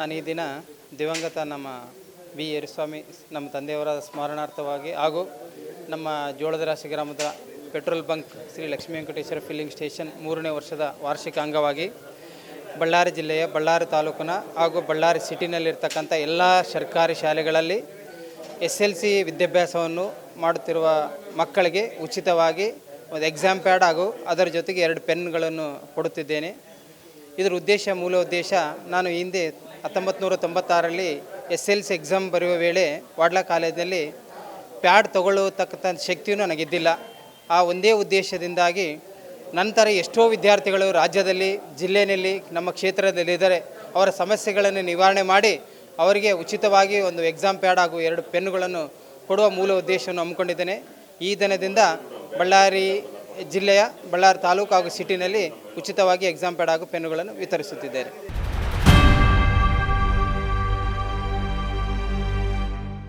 ನಾನು ಈ ದಿನ ದಿವಂಗತ ನಮ್ಮ ವಿ ಯರಿಸ್ವಾಮಿ ನಮ್ಮ ತಂದೆಯವರ ಸ್ಮರಣಾರ್ಥವಾಗಿ ಹಾಗೂ ನಮ್ಮ ಜೋಳದ ರಾಶಿ ಗ್ರಾಮದ petrol bunk Shri Lakshmi Venkateshwara filling station ಮೂರನೇ ವರ್ಷದ ವಾರ್ಷಿಕ ಅಂಗವಾಗಿ ಬಳ್ಳಾರಿ ಜಿಲ್ಲೆಯ ಬಳ್ಳಾರಿ ತಾಲೂಕಿನ ಹಾಗೂ ಬಳ್ಳಾರಿ ಸಿಟಿನಲ್ಲಿರ್ತಕ್ಕಂಥ ಎಲ್ಲ ಸರ್ಕಾರಿ ಶಾಲೆಗಳಲ್ಲಿ ಎಸ್ ಎಲ್ ಸಿ ವಿದ್ಯಾಭ್ಯಾಸವನ್ನು ಮಾಡುತ್ತಿರುವ ಮಕ್ಕಳಿಗೆ ಉಚಿತವಾಗಿ ಒಂದು ಎಕ್ಸಾಮ್ ಪ್ಯಾಡ್ ಹಾಗೂ ಅದರ ಜೊತೆಗೆ ಎರಡು ಪೆನ್ಗಳನ್ನು ಕೊಡುತ್ತಿದ್ದೇನೆ. ಇದರ ಉದ್ದೇಶ, ಮೂಲ ಉದ್ದೇಶ ನಾನು ಹಿಂದೆ ಹತ್ತೊಂಬತ್ತು ನೂರ ತೊಂಬತ್ತಾರರಲ್ಲಿ ಎಸ್ ಎಲ್ ಸಿ ಎಕ್ಸಾಮ್ ಬರೆಯುವ ವೇಳೆ ವಾಡ್ಲಾ ಕಾಲೇಜಿನಲ್ಲಿ ಪ್ಯಾಡ್ ತಗೊಳ್ಳತಕ್ಕಂಥ ಶಕ್ತಿಯೂ ನನಗಿದ್ದಿಲ್ಲ. ಆ ಒಂದೇ ಉದ್ದೇಶದಿಂದಾಗಿ ನಂತರ ಎಷ್ಟೋ ವಿದ್ಯಾರ್ಥಿಗಳು ರಾಜ್ಯದಲ್ಲಿ, ಜಿಲ್ಲೆಯಲ್ಲಿ, ನಮ್ಮ ಕ್ಷೇತ್ರದಲ್ಲಿದ್ದಾರೆ. ಅವರ ಸಮಸ್ಯೆಗಳನ್ನು ನಿವಾರಣೆ ಮಾಡಿ ಅವರಿಗೆ ಉಚಿತವಾಗಿ ಒಂದು ಎಕ್ಸಾಮ್ ಪ್ಯಾಡ್ ಹಾಗೂ ಎರಡು ಪೆನ್ನುಗಳನ್ನು ಕೊಡುವ ಮೂಲ ಉದ್ದೇಶವನ್ನು ಹಮ್ಮಿಕೊಂಡಿದ್ದೇನೆ. ಈ ದಿನದಿಂದ ಬಳ್ಳಾರಿ ಜಿಲ್ಲೆಯ, ಬಳ್ಳಾರಿ ತಾಲೂಕು ಹಾಗೂ ಸಿಟಿನಲ್ಲಿ ಉಚಿತವಾಗಿ ಎಕ್ಸಾಮ್ ಪ್ಯಾಡ್ ಹಾಗೂ ಪೆನ್ನುಗಳನ್ನು ವಿತರಿಸುತ್ತಿದ್ದೇನೆ.